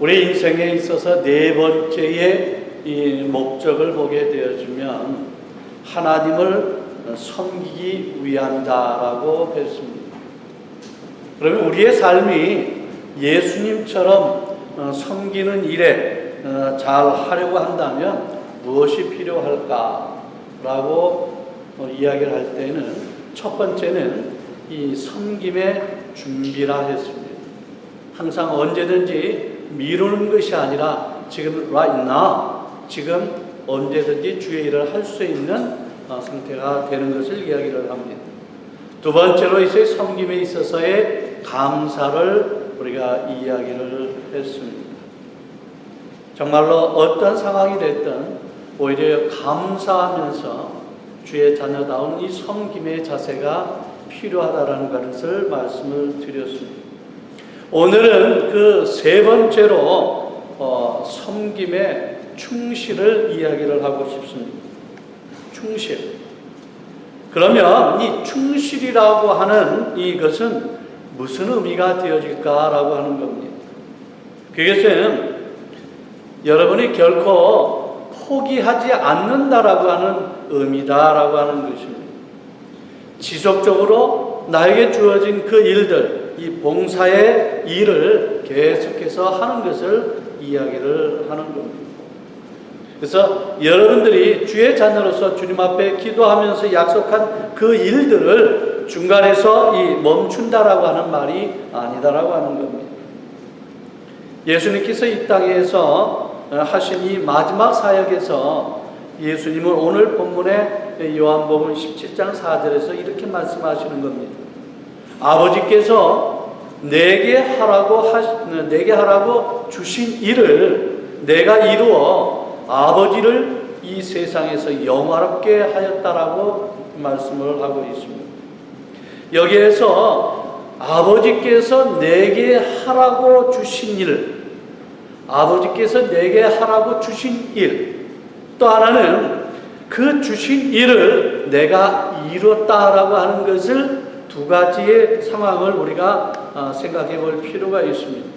우리 인생에 있어서 네 번째의 이 목적을 보게 되어지면 하나님을 섬기기 위한다라고 했습니다. 그러면 우리의 삶이 예수님처럼 어, 섬기는 일에 어, 잘 하려고 한다면 무엇이 필요할까라고 어, 이야기를 할 때는 첫 번째는 이 섬김의 준비라 했습니다. 항상 언제든지 미루는 것이 아니라 지금 right now, 지금 언제든지 주의 일을 할 수 있는 어, 상태가 되는 것을 이야기를 합니다. 두 번째로 이제 섬김에 있어서의 감사를 우리가 이야기를 했습니다. 정말로 어떤 상황이 됐든 오히려 감사하면서 주의 자녀다운 이 섬김의 자세가 필요하다라는 것을 말씀을 드렸습니다. 오늘은 그 세 번째로 어, 섬김의 충실을 이야기를 하고 싶습니다. 충실. 그러면 이 충실이라고 하는 이것은 무슨 의미가 되어질까라고 하는 겁니다. 그것은 여러분이 결코 포기하지 않는다라고 하는 의미다라고 하는 것입니다. 지속적으로 나에게 주어진 그 일들, 이 봉사의 일을 계속해서 하는 것을 이야기를 하는 겁니다. 그래서 여러분들이 주의 자녀로서 주님 앞에 기도하면서 약속한 그 일들을 중간에서 이 멈춘다라고 하는 말이 아니다라고 하는 겁니다. 예수님께서 이 땅에서 하신 이 마지막 사역에서 예수님은 오늘 본문의 요한복음 17장 4절에서 이렇게 말씀하시는 겁니다. 아버지께서 내게 하라고 하 내게 하라고 주신 일을 내가 이루어 아버지를 이 세상에서 영화롭게 하였다라고 말씀을 하고 있습니다. 여기에서 아버지께서 내게 하라고 주신 일, 아버지께서 내게 하라고 주신 일, 또 하나는 그 주신 일을 내가 이뤘다라고 하는 것을 두 가지의 상황을 우리가 어, 생각해 볼 필요가 있습니다.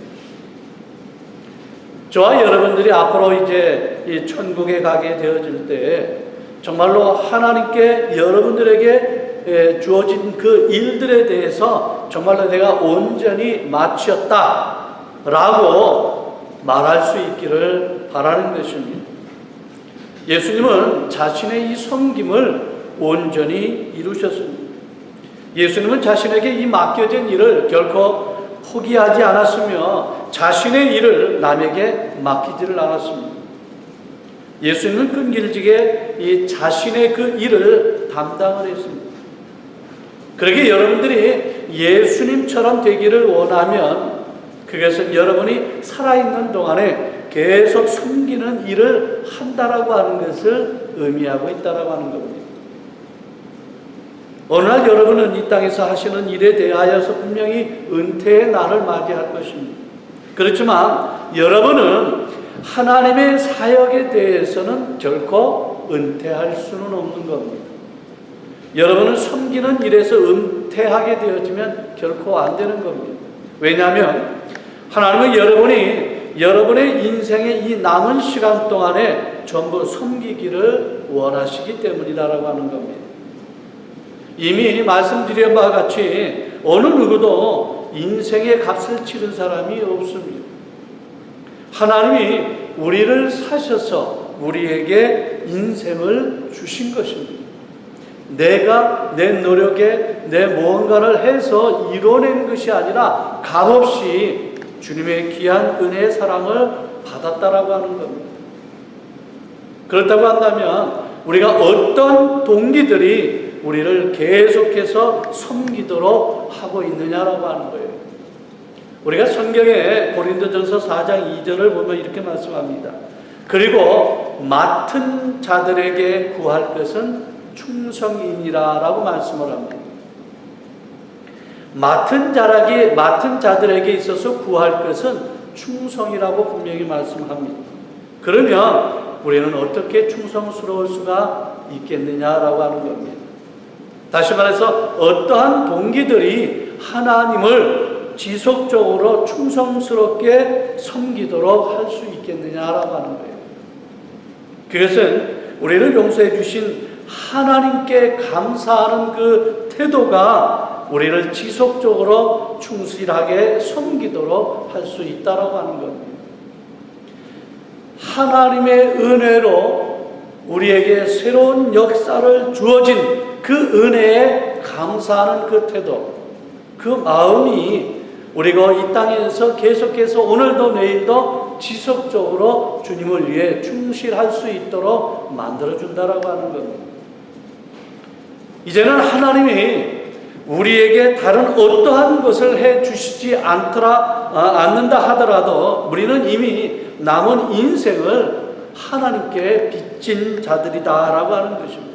저와 여러분들이 앞으로 이제 이 천국에 가게 되어질 때 정말로 하나님께 여러분들에게 주어진 그 일들에 대해서 정말로 내가 온전히 마치었다 라고 말할 수 있기를 바라는 것입니다. 예수님은 자신의 이 섬김을 온전히 이루셨습니다. 예수님은 자신에게 이 맡겨진 일을 결코 포기하지 않았으며 자신의 일을 남에게 맡기지를 않았습니다. 예수님은 끈질기게 이 자신의 그 일을 담당을 했습니다. 그러게 여러분들이 예수님처럼 되기를 원하면 그것은 여러분이 살아있는 동안에 계속 숨기는 일을 한다라고 하는 것을 의미하고 있다라고 하는 겁니다. 어느 날 여러분은 이 땅에서 하시는 일에 대하여서 분명히 은퇴의 날을 맞이할 것입니다. 그렇지만 여러분은 하나님의 사역에 대해서는 결코 은퇴할 수는 없는 겁니다. 여러분은 섬기는 일에서 은퇴하게 되어지면 결코 안 되는 겁니다. 왜냐하면 하나님은 여러분이 여러분의 인생의 이 남은 시간 동안에 전부 섬기기를 원하시기 때문이다라고 하는 겁니다. 이미 말씀드린 바와 같이 어느 누구도 인생의 값을 치른 사람이 없습니다. 하나님이 우리를 사셔서 우리에게 인생을 주신 것입니다. 내가 내 노력에 내 무언가를 해서 이뤄낸 것이 아니라 값없이 주님의 귀한 은혜의 사랑을 받았다라고 하는 겁니다. 그렇다고 한다면 우리가 어떤 동기들이 우리를 계속해서 섬기도록 하고 있느냐라고 하는 거예요. 우리가 성경에 고린도전서 4장 2절을 보면 이렇게 말씀합니다. 그리고 맡은 자들에게 구할 것은 충성이니라라고 말씀을 합니다. 맡은 자라기 맡은 자들에게 있어서 구할 것은 충성이라고 분명히 말씀합니다. 그러면 우리는 어떻게 충성스러울 수가 있겠느냐라고 하는 겁니다. 다시 말해서 어떠한 동기들이 하나님을 지속적으로 충성스럽게 섬기도록 할 수 있겠느냐라고 하는 거예요. 그것은 우리를 용서해 주신 하나님께 감사하는 그 태도가 우리를 지속적으로 충실하게 섬기도록 할 수 있다라고 하는 겁니다. 하나님의 은혜로 우리에게 새로운 역사를 주어진 그 은혜에 감사하는 그 태도, 그 마음이 우리가 이 땅에서 계속해서 오늘도 내일도 지속적으로 주님을 위해 충실할 수 있도록 만들어준다라고 하는 겁니다. 이제는 하나님이 우리에게 다른 어떠한 것을 해 주시지 않더라, 아, 않는다 하더라도 우리는 이미 남은 인생을 하나님께 빚진 자들이다라고 하는 것입니다.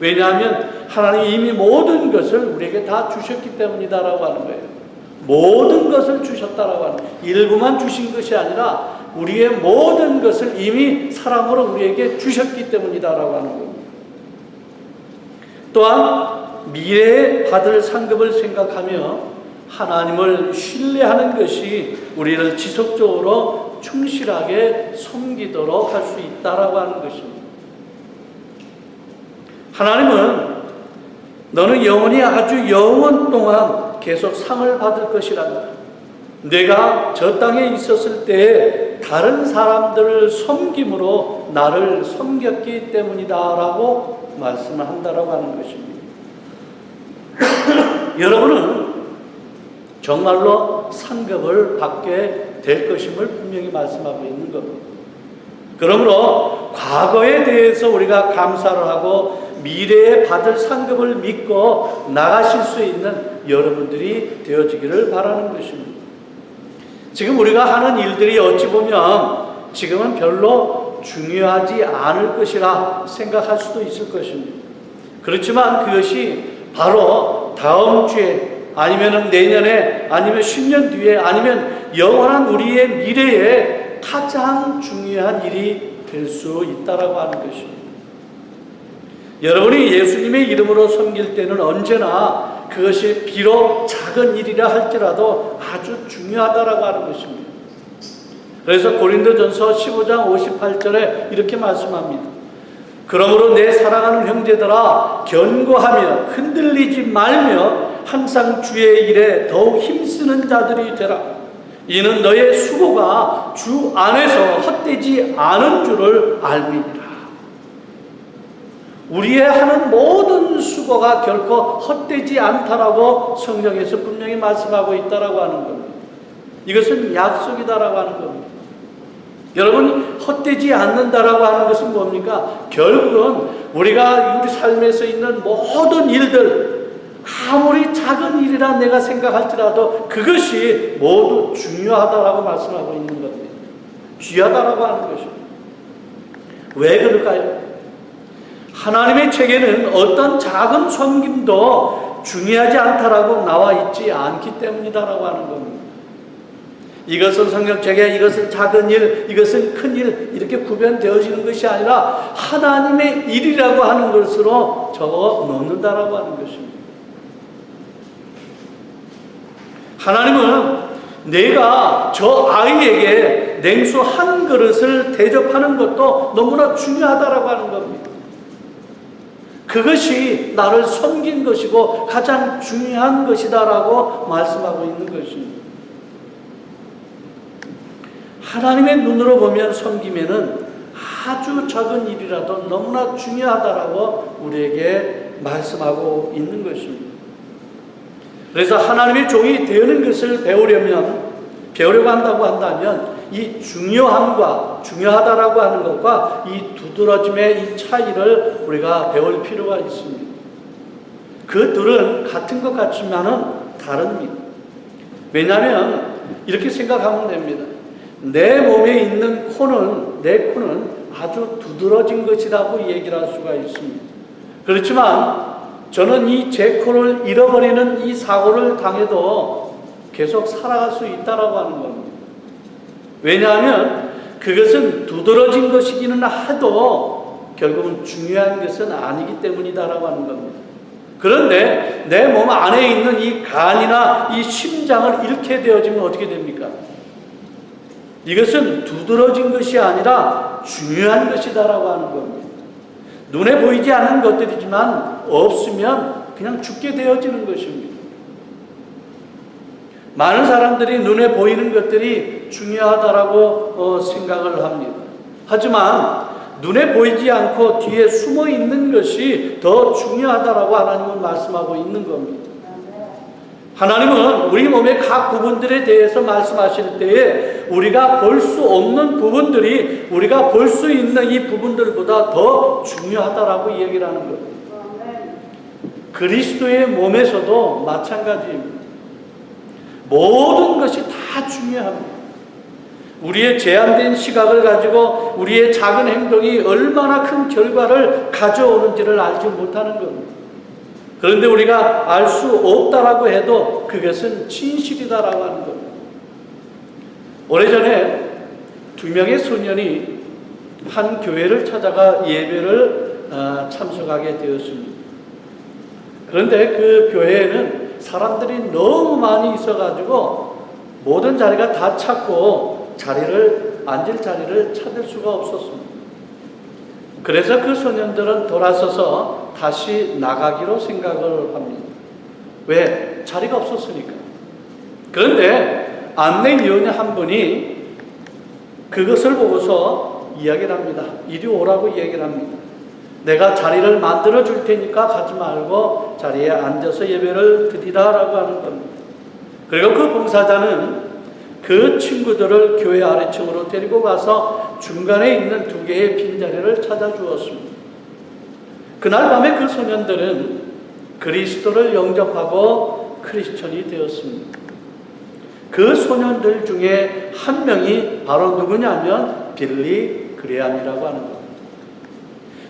왜냐하면 하나님이 이미 모든 것을 우리에게 다 주셨기 때문이다라고 하는 거예요. 모든 것을 주셨다라고 하는 일부만 주신 것이 아니라 우리의 모든 것을 이미 사랑으로 우리에게 주셨기 때문이다라고 하는 겁니다. 또한 미래에 받을 상급을 생각하며 하나님을 신뢰하는 것이 우리를 지속적으로 충실하게 섬기도록 할 수 있다라고 하는 것입니다. 하나님은 너는 영원히 아주 영원 동안 계속 상을 받을 것이란다. 내가 저 땅에 있었을 때 다른 사람들을 섬김으로 나를 섬겼기 때문이다라고 말씀을 한다라고 하는 것입니다. 여러분은 정말로 상급을 받게 될 것임을 분명히 말씀하고 있는 겁니다. 그러므로 과거에 대해서 우리가 감사를 하고 미래에 받을 상급을 믿고 나가실 수 있는 여러분들이 되어지기를 바라는 것입니다. 지금 우리가 하는 일들이 어찌 보면 지금은 별로 중요하지 않을 것이라 생각할 수도 있을 것입니다. 그렇지만 그것이 바로 다음 주에 아니면 내년에 아니면 10년 뒤에 아니면 영원한 우리의 미래에 가장 중요한 일이 될 수 있다라고 하는 것입니다. 여러분이 예수님의 이름으로 섬길 때는 언제나 그것이 비록 작은 일이라 할지라도 아주 중요하다라고 하는 것입니다. 그래서 고린도전서 15장 58절에 이렇게 말씀합니다. 그러므로 내 사랑하는 형제들아 견고하며 흔들리지 말며 항상 주의 일에 더욱 힘쓰는 자들이 되라. 이는 너의 수고가 주 안에서 헛되지 않은 줄을 알미니라. 우리의 하는 모든 수고가 결코 헛되지 않다라고 성경에서 분명히 말씀하고 있다라고 하는 겁니다. 이것은 약속이다라고 하는 겁니다. 여러분 헛되지 않는다라고 하는 것은 뭡니까? 결국은 우리가 우리 삶에서 있는 모든 일들 아무리 작은 일이라 내가 생각할지라도 그것이 모두 중요하다라고 말씀하고 있는 겁니다. 귀하다라고 하는 것입니다. 왜 그럴까요? 하나님의 책에는 어떤 작은 섬김도 중요하지 않다라고 나와 있지 않기 때문이다라고 하는 겁니다. 이것은 성경책에 이것은 작은 일, 이것은 큰 일, 이렇게 구별되어지는 것이 아니라 하나님의 일이라고 하는 것으로 적어 놓는다라고 하는 것입니다. 하나님은 내가 저 아이에게 냉수 한 그릇을 대접하는 것도 너무나 중요하다라고 하는 겁니다. 그것이 나를 섬긴 것이고 가장 중요한 것이다라고 말씀하고 있는 것입니다. 하나님의 눈으로 보면 섬김에는 아주 작은 일이라도 너무나 중요하다라고 우리에게 말씀하고 있는 것입니다. 그래서 하나님의 종이 되는 것을 배우려면 배우려고 한다고 한다면 이 중요함과 중요하다라고 하는 것과 이 두드러짐의 이 차이를 우리가 배울 필요가 있습니다. 그 둘은 같은 것 같지만은 다릅니다. 왜냐하면 이렇게 생각하면 됩니다. 내 몸에 있는 코는 내 코는 아주 두드러진 것이라고 얘기를 할 수가 있습니다. 그렇지만 저는 이 제 코를 잃어버리는 이 사고를 당해도 계속 살아갈 수 있다라고 하는 겁니다. 왜냐하면 그것은 두드러진 것이기는 하도 결국은 중요한 것은 아니기 때문이다라고 하는 겁니다. 그런데 내 몸 안에 있는 이 간이나 이 심장을 잃게 되어지면 어떻게 됩니까? 이것은 두드러진 것이 아니라 중요한 것이다라고 하는 겁니다. 눈에 보이지 않는 것들이지만 없으면 그냥 죽게 되어지는 것입니다. 많은 사람들이 눈에 보이는 것들이 중요하다라고 어, 생각을 합니다. 하지만 눈에 보이지 않고 뒤에 숨어 있는 것이 더 중요하다라고 하나님은 말씀하고 있는 겁니다. 하나님은 우리 몸의 각 부분들에 대해서 말씀하실 때에 우리가 볼 수 없는 부분들이 우리가 볼 수 있는 이 부분들보다 더 중요하다라고 이야기를 하는 겁니다. 그리스도의 몸에서도 마찬가지입니다. 모든 것이 다 중요합니다. 우리의 제한된 시각을 가지고 우리의 작은 행동이 얼마나 큰 결과를 가져오는지를 알지 못하는 겁니다. 그런데 우리가 알 수 없다라고 해도 그것은 진실이다라고 하는 겁니다. 오래전에 두 명의 소년이 한 교회를 찾아가 예배를 어, 참석하게 되었습니다. 그런데 그 교회에는 사람들이 너무 많이 있어가지고 모든 자리가 다 찼고 자리를 앉을 자리를 찾을 수가 없었습니다. 그래서 그 소년들은 돌아서서 다시 나가기로 생각을 합니다. 왜? 자리가 없었으니까. 그런데 안내위원회 한 분이 그것을 보고서 이야기를 합니다. 이리 오라고 이야기를 합니다. 내가 자리를 만들어 줄 테니까 가지 말고 자리에 앉아서 예배를 드리라라고 하는 겁니다. 그리고 그 봉사자는 그 친구들을 교회 아래층으로 데리고 가서 중간에 있는 두 개의 빈자리를 찾아주었습니다. 그날 밤에 그 소년들은 그리스도를 영접하고 크리스천이 되었습니다. 그 소년들 중에 한 명이 바로 누구냐면 빌리 그레암이라고 하는 겁니다.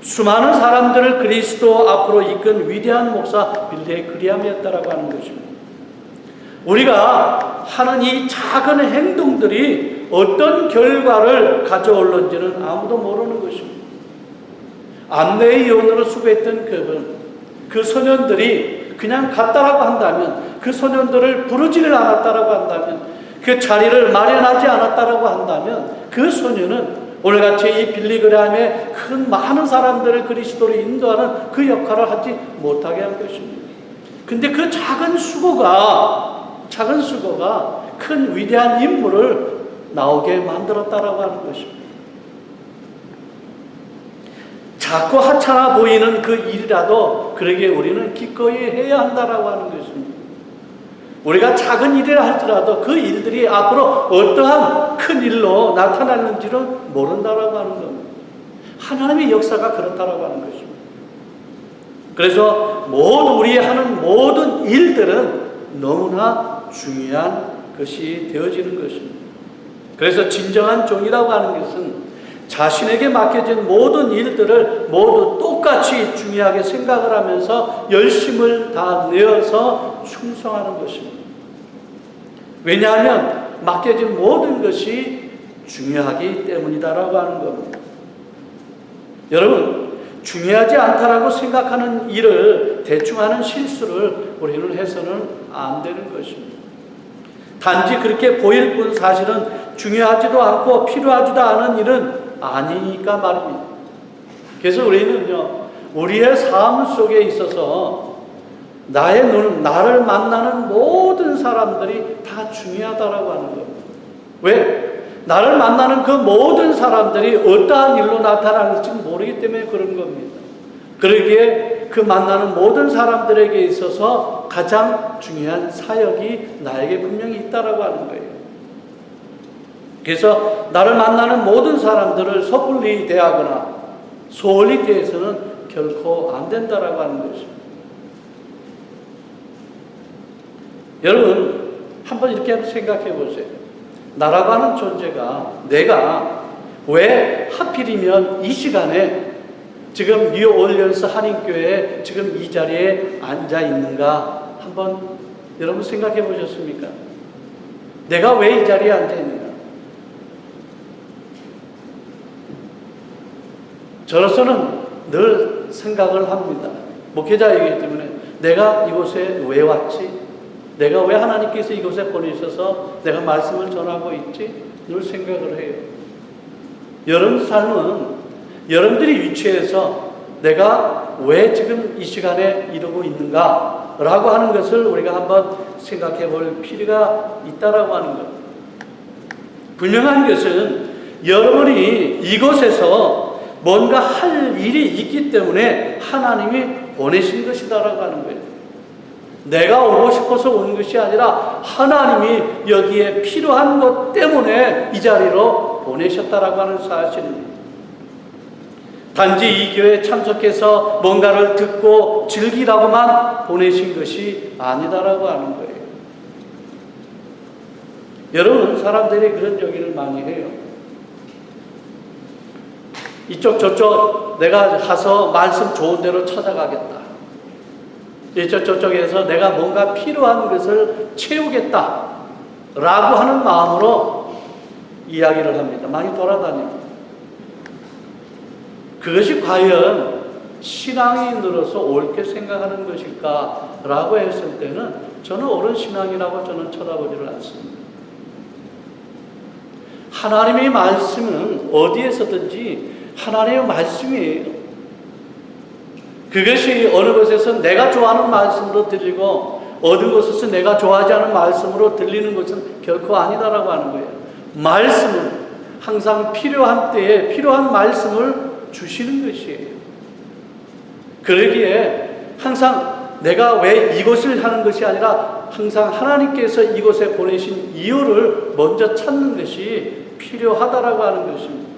수많은 사람들을 그리스도 앞으로 이끈 위대한 목사 빌리 그레암이었다라고 하는 것입니다. 우리가 하는 이 작은 행동들이 어떤 결과를 가져올는지는 아무도 모르는 것입니다. 안내의 요원으로 수고했던 그분, 그 소년들이 그냥 갔다라고 한다면, 그 소년들을 부르지를 않았다라고 한다면, 그 자리를 마련하지 않았다라고 한다면, 그 소년은 오늘같이 이 빌리그램의 큰 많은 사람들을 그리스도로 인도하는 그 역할을 하지 못하게 한 것입니다. 근데 그 작은 수고가 작은 수고가 큰 위대한 인물을 나오게 만들었다라고 하는 것입니다. 작고 하찮아 보이는 그 일이라도 그러게 우리는 기꺼이 해야 한다라고 하는 것입니다. 우리가 작은 일이라 할지라도 그 일들이 앞으로 어떠한 큰 일로 나타나는지는 모른다라고 하는 겁니다. 하나님의 역사가 그렇다라고 하는 것입니다. 그래서 모든 우리 하는 모든 일들은 너무나 중요한 것이 되어지는 것입니다. 그래서 진정한 종이라고 하는 것은 자신에게 맡겨진 모든 일들을 모두 똑같이 중요하게 생각을 하면서 열심을 다 내어서 충성하는 것입니다. 왜냐하면 맡겨진 모든 것이 중요하기 때문이다라고 하는 겁니다. 여러분, 중요하지 않다라고 생각하는 일을 대충 하는 실수를 우리는 해서는 안 되는 것입니다. 단지 그렇게 보일 뿐 사실은 중요하지도 않고 필요하지도 않은 일은 아니니까 말입니다. 그래서 우리는요, 우리의 삶 속에 있어서 나의 눈, 나를 만나는 모든 사람들이 다 중요하다라고 하는 겁니다. 왜? 나를 만나는 그 모든 사람들이 어떠한 일로 나타나는지 모르기 때문에 그런 겁니다. 그러기에 그 만나는 모든 사람들에게 있어서 가장 중요한 사역이 나에게 분명히 있다라고 하는 거예요. 그래서 나를 만나는 모든 사람들을 섣불리 대하거나 소홀히 대해서는 결코 안 된다라고 하는 것입니다. 여러분, 한번 이렇게 생각해 보세요. 나라고 하는 존재가 내가 왜 하필이면 이 시간에 지금 뉴 올리언스 한인교회에 지금 이 자리에 앉아 있는가 한번 여러분 생각해 보셨습니까? 내가 왜 이 자리에 앉아 있는가? 저로서는 늘 생각을 합니다. 목회자이기 때문에 내가 이곳에 왜 왔지? 내가 왜 하나님께서 이곳에 보내셔서 내가 말씀을 전하고 있지? 늘 생각을 해요. 여러분 삶은 여러분들이 위치해서 내가 왜 지금 이 시간에 이러고 있는가? 라고 하는 것을 우리가 한번 생각해 볼 필요가 있다라고 하는 것. 분명한 것은 여러분이 이곳에서 뭔가 할 일이 있기 때문에 하나님이 보내신 것이다라고 하는 거예요. 내가 오고 싶어서 온 것이 아니라 하나님이 여기에 필요한 것 때문에 이 자리로 보내셨다라고 하는 사실입니다. 단지 이 교회에 참석해서 뭔가를 듣고 즐기라고만 보내신 것이 아니다라고 하는 거예요. 여러분, 사람들이 그런 얘기를 많이 해요. 이쪽 저쪽 내가 가서 말씀 좋은 대로 찾아가겠다. 이쪽 저쪽에서 내가 뭔가 필요한 것을 채우겠다. 라고 하는 마음으로 이야기를 합니다. 많이 돌아다닙니다. 그것이 과연 신앙이 늘어서 옳게 생각하는 것일까? 라고 했을 때는 저는 옳은 신앙이라고 저는 쳐다보지를 않습니다. 하나님의 말씀은 어디에서든지 하나님의 말씀이에요. 그것이 어느 곳에서 내가 좋아하는 말씀으로 들리고 어느 곳에서 내가 좋아하지 않은 말씀으로 들리는 것은 결코 아니다라고 하는 거예요. 말씀은 항상 필요한 때에 필요한 말씀을 주시는 것이에요. 그러기에 항상 내가 왜 이것을 하는 것이 아니라 항상 하나님께서 이곳에 보내신 이유를 먼저 찾는 것이 필요하다라고 하는 것입니다.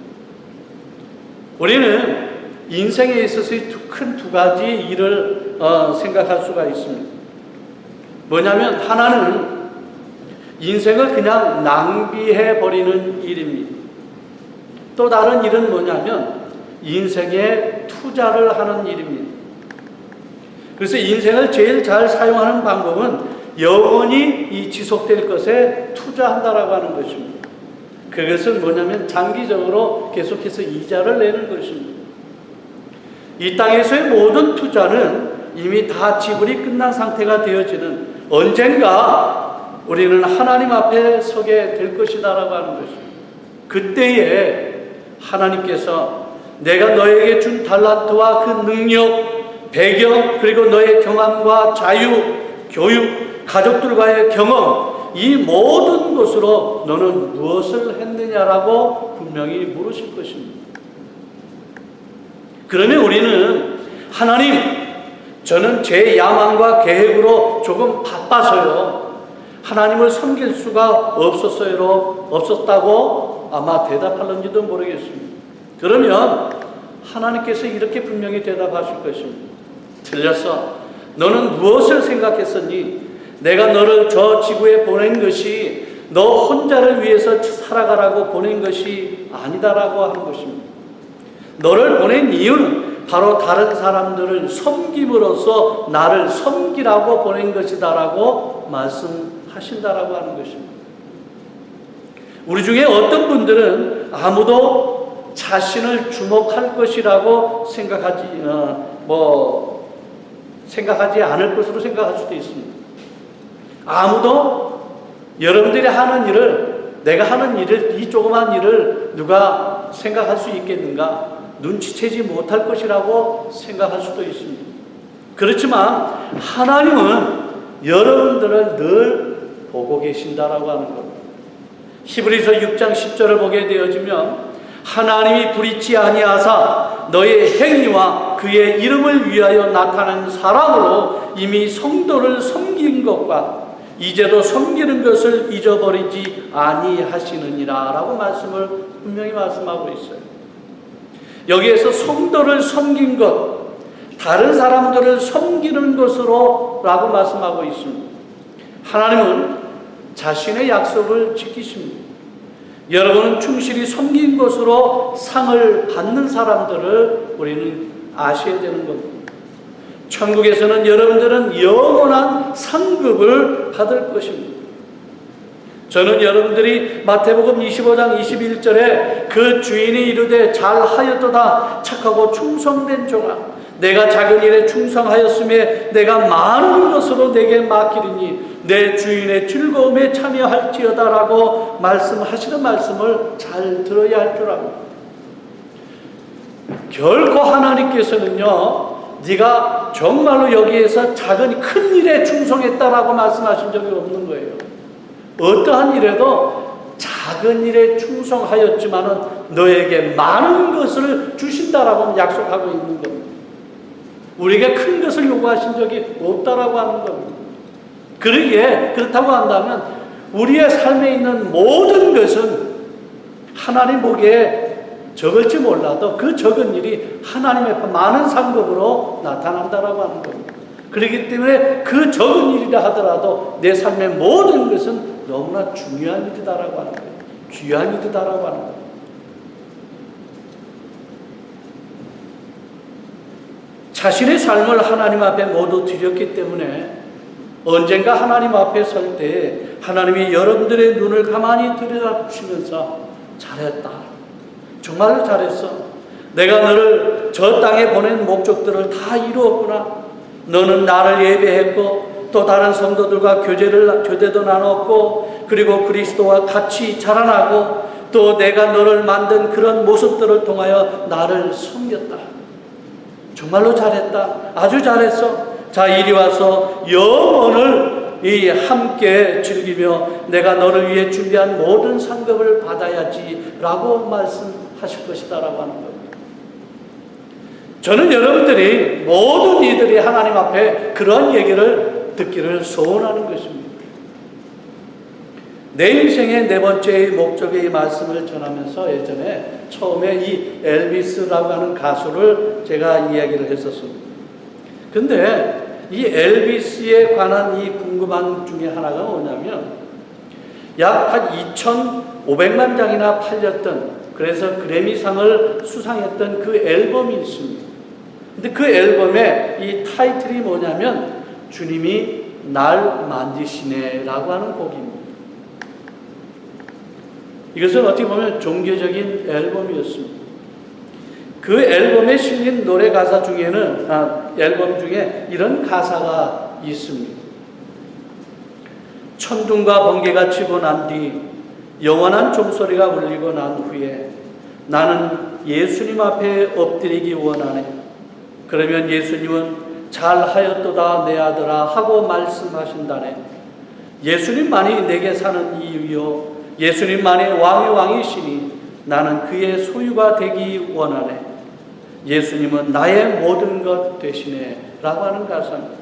우리는 인생에 있어서 큰두 가지 일을 어, 생각할 수가 있습니다. 뭐냐면 하나는 인생을 그냥 낭비해 버리는 일입니다. 또 다른 일은 뭐냐면 인생에 투자를 하는 일입니다. 그래서 인생을 제일 잘 사용하는 방법은 영원히 이 지속될 것에 투자한다라고 하는 것입니다. 그것은 뭐냐면 장기적으로 계속해서 이자를 내는 것입니다. 이 땅에서의 모든 투자는 이미 다 지불이 끝난 상태가 되어지는 언젠가 우리는 하나님 앞에 서게 될 것이다라고 하는 것입니다. 그때에 하나님께서 내가 너에게 준 달란트와 그 능력, 배경, 그리고 너의 경험과 자유, 교육, 가족들과의 경험, 이 모든 것으로 너는 무엇을 했느냐라고 분명히 물으실 것입니다. 그러면 우리는 하나님, 저는 제 야망과 계획으로 조금 바빠서요. 하나님을 섬길 수가 없었어요. 없었다고 아마 대답할는지도 모르겠습니다. 그러면 하나님께서 이렇게 분명히 대답하실 것입니다. 틀렸어. 너는 무엇을 생각했었니? 내가 너를 저 지구에 보낸 것이 너 혼자를 위해서 살아가라고 보낸 것이 아니다라고 하는 것입니다. 너를 보낸 이유는 바로 다른 사람들을 섬김으로써 나를 섬기라고 보낸 것이다라고 말씀하신다라고 하는 것입니다. 우리 중에 어떤 분들은 아무도 자신을 주목할 것이라고 생각하지 어, 뭐 생각하지 않을 것으로 생각할 수도 있습니다. 아무도 여러분들이 하는 일을 내가 하는 일을 이 조그만 일을 누가 생각할 수 있겠는가? 눈치채지 못할 것이라고 생각할 수도 있습니다. 그렇지만 하나님은 여러분들을 늘 보고 계신다라고 하는 겁니다. 히브리서 6장 10절을 보게 되어지면 하나님이 불의치 아니하사 너의 행위와 그의 이름을 위하여 나타난 사람으로 이미 성도를 섬긴 것과 이제도 섬기는 것을 잊어버리지 아니하시느니라라고 말씀을 분명히 말씀하고 있어요. 여기에서 성도를 섬긴 것, 다른 사람들을 섬기는 것으로 라고 말씀하고 있습니다. 하나님은 자신의 약속을 지키십니다. 여러분은 충실히 섬긴 것으로 상을 받는 사람들을 우리는 아셔야 되는 겁니다. 천국에서는 여러분들은 영원한 상급을 받을 것입니다. 저는 여러분들이 마태복음 25장 21절에 그 주인이 이르되 잘하였도다 착하고 충성된 종아 내가 작은 일에 충성하였음에 내가 많은 것으로 내게 맡기리니 내 주인의 즐거움에 참여할지어다라고 말씀하시는 말씀을 잘 들어야 할 줄 압니다. 결코 하나님께서는요, 네가 정말로 여기에서 작은 큰 일에 충성했다라고 말씀하신 적이 없는 거예요. 어떠한 일에도 작은 일에 충성하였지만은 너에게 많은 것을 주신다라고 약속하고 있는 겁니다. 우리에게 큰 것을 요구하신 적이 없다라고 하는 겁니다. 그러기에 그렇다고 한다면 우리의 삶에 있는 모든 것은 하나님 보기에 적을지 몰라도 그 적은 일이 하나님의 많은 상급으로 나타난다라고 하는 겁니다. 그렇기 때문에 그 적은 일이라 하더라도 내 삶의 모든 것은 너무나 중요한 일이다라고 하는 거예요. 귀한 일이다라고 하는 거예요. 자신의 삶을 하나님 앞에 모두 드렸기 때문에 언젠가 하나님 앞에 설 때 하나님이 여러분들의 눈을 가만히 들여다보시면서 잘했다. 정말로 잘했어. 내가 너를 저 땅에 보낸 목적들을 다 이루었구나. 너는 나를 예배했고 또 다른 성도들과 교제를 교제도 나눴고 그리고 그리스도와 같이 자라나고 또 내가 너를 만든 그런 모습들을 통하여 나를 섬겼다. 정말로 잘했다. 아주 잘했어. 자, 이리 와서 영원을 이 함께 즐기며 내가 너를 위해 준비한 모든 상급을 받아야지라고 말씀하실 것이다라고 하는 겁니다. 저는 여러분들이 모든 이들이 하나님 앞에 그런 얘기를 듣기를 소원하는 것입니다. 내 인생의 네 번째의 목적의 이 말씀을 전하면서 예전에 처음에 이 엘비스라고 하는 가수를 제가 이야기를 했었습니다. 근데 이 엘비스에 관한 이 궁금한 중에 하나가 뭐냐면 약 한 2,500만 장이나 팔렸던 그래서 그래미상을 수상했던 그 앨범이 있습니다. 근데 그 앨범의 이 타이틀이 뭐냐면 주님이 날 만지시네라고 하는 곡입니다. 이것은 어떻게 보면 종교적인 앨범이었습니다. 그 앨범에 실린 노래 가사 중에는 아, 앨범 중에 이런 가사가 있습니다. 천둥과 번개가 치고 난 뒤 영원한 종소리가 울리고 난 후에 나는 예수님 앞에 엎드리기 원하네. 그러면 예수님은 잘하였도다 내 아들아 하고 말씀하신다네. 예수님만이 내게 사는 이유요. 예수님만이 왕의 왕이시니 나는 그의 소유가 되기 원하네. 예수님은 나의 모든 것 되시네. 라고 하는 가사입니다.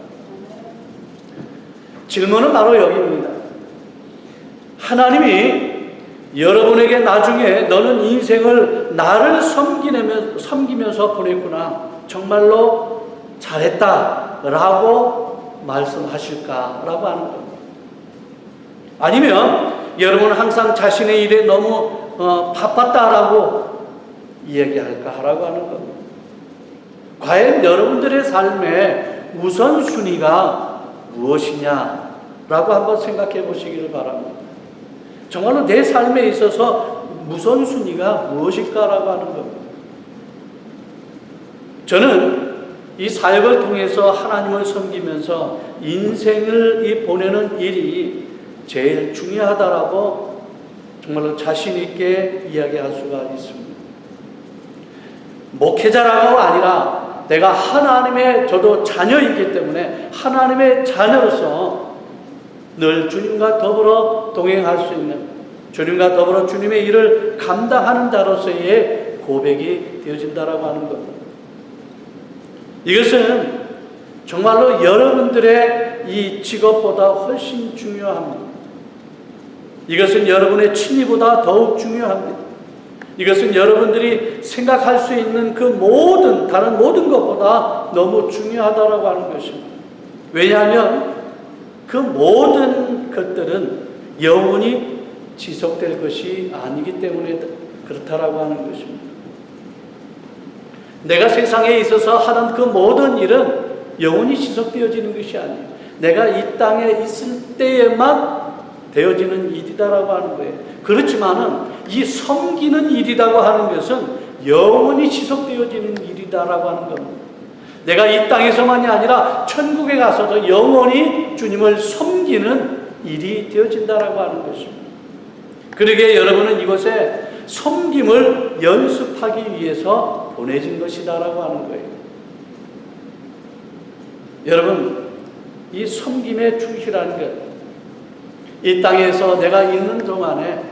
질문은 바로 여기입니다. 하나님이 여러분에게 나중에 너는 인생을 나를 섬기면서, 섬기면서 보냈구나. 정말로 잘했다. 라고 말씀하실까라고 하는 겁니다. 아니면 여러분 항상 자신의 일에 너무 어, 바빴다라고 이야기할까라고 하는 겁니다. 과연 여러분들의 삶의 우선순위가 무엇이냐라고 한번 생각해 보시기를 바랍니다. 정말로 내 삶에 있어서 우선순위가 무엇일까라고 하는 겁니다. 저는 이 사역을 통해서 하나님을 섬기면서 인생을 이 보내는 일이 제일 중요하다라고 정말로 자신 있게 이야기할 수가 있습니다. 목회자라고 아니라 내가 하나님의 저도 자녀이기 때문에 하나님의 자녀로서 늘 주님과 더불어 동행할 수 있는 주님과 더불어 주님의 일을 감당하는 자로서의 고백이 되어진다라고 하는 겁니다. 이것은 정말로 여러분들의 이 직업보다 훨씬 중요합니다. 이것은 여러분의 취미보다 더욱 중요합니다. 이것은 여러분들이 생각할 수 있는 그 모든, 다른 모든 것보다 너무 중요하다라고 하는 것입니다. 왜냐하면 그 모든 것들은 영원히 지속될 것이 아니기 때문에 그렇다라고 하는 것입니다. 내가 세상에 있어서 하는 그 모든 일은 영원히 지속되어지는 것이 아니에요. 내가 이 땅에 있을 때에만 되어지는 일이다라고 하는 거예요. 그렇지만은 이 섬기는 일이라고 하는 것은 영원히 지속되어지는 일이다라고 하는 겁니다. 내가 이 땅에서만이 아니라 천국에 가서도 영원히 주님을 섬기는 일이 되어진다라고 하는 것입니다. 그러게 여러분은 이곳에 섬김을 연습하기 위해서 보내진 것이다라고 하는 거예요. 여러분, 이 섬김에 충실하는 것, 이 땅에서 내가 있는 동안에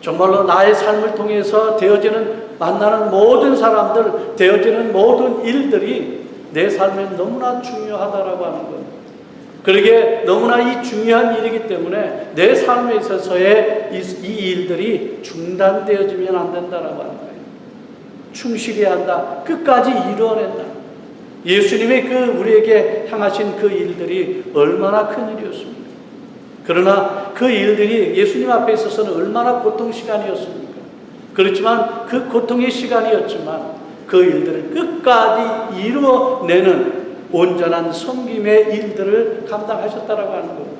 정말로 나의 삶을 통해서 되어지는 만나는 모든 사람들, 되어지는 모든 일들이 내 삶에 너무나 중요하다라고 하는 겁니다. 그러게 너무나 이 중요한 일이기 때문에 내 삶에 있어서의 이, 이 일들이 중단되어지면 안 된다라고 거예요. 충실히 한다. 끝까지 이루어낸다. 예수님의 그 우리에게 향하신 그 일들이 얼마나 큰 일이었습니까? 그러나 그 일들이 예수님 앞에 있어서는 얼마나 고통 시간이었습니까? 그렇지만 그 고통의 시간이었지만 그 일들을 끝까지 이루어내는 온전한 섬김의 일들을 감당하셨다라고 하는 겁니다.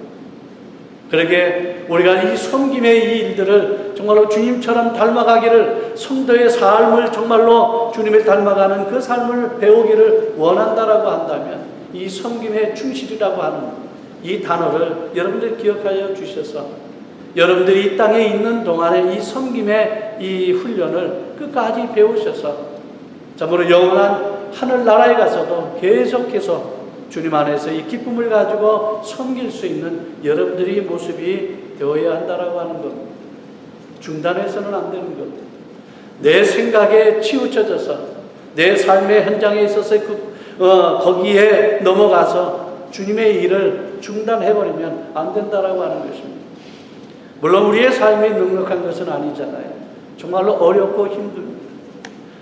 그러게 우리가 이 섬김의 이 일들을 정말로 주님처럼 닮아가기를 성도의 삶을 정말로 주님을 닮아가는 그 삶을 배우기를 원한다라고 한다면 이 섬김의 충실이라고 하는 이 단어를 여러분들 기억하여 주셔서 여러분들이 이 땅에 있는 동안에 이 섬김의 이 훈련을 끝까지 배우셔서 참으로 영원한 하늘나라에 가서도 계속해서 주님 안에서 이 기쁨을 가지고 섬길 수 있는 여러분들의 모습이 되어야 한다라고 하는 것. 중단해서는 안 되는 것. 내 생각에 치우쳐져서 내 삶의 현장에 있어서 그, 어, 거기에 넘어가서 주님의 일을 중단해버리면 안 된다라고 하는 것입니다. 물론 우리의 삶이 넉넉한 것은 아니잖아요. 정말로 어렵고 힘듭니다.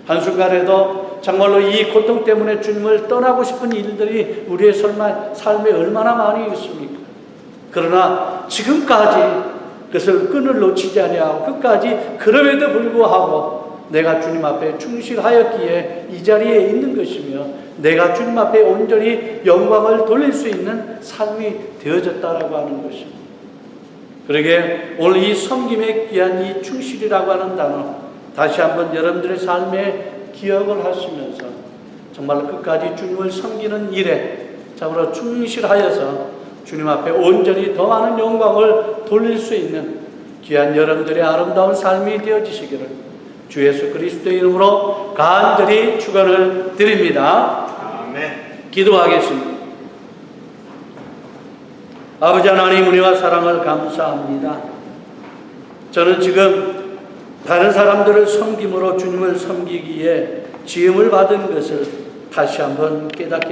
한순간에도 정말로 이 고통 때문에 주님을 떠나고 싶은 일들이 우리의 삶에 얼마나 많이 있습니까? 그러나 지금까지 그것을 끈을 놓치지 아니하고 끝까지 그럼에도 불구하고 내가 주님 앞에 충실하였기에 이 자리에 있는 것이며 내가 주님 앞에 온전히 영광을 돌릴 수 있는 삶이 되어졌다라고 하는 것입니다. 그러게 오늘 이 섬김에 귀한 이 충실이라고 하는 단어 다시 한번 여러분들의 삶에 기억을 하시면서 정말 끝까지 주님을 섬기는 일에 참으로 충실하여서 주님 앞에 온전히 더 많은 영광을 돌릴 수 있는 귀한 여러분들의 아름다운 삶이 되어지시기를 주 예수 그리스도의 이름으로 간절히 축원을 드립니다. 아멘. 기도하겠습니다. 아버지 하나님 은혜와 사랑을 감사합니다. 저는 지금 다른 사람들을 섬김으로 주님을 섬기기에 지음을 받은 것을 다시 한번 깨닫게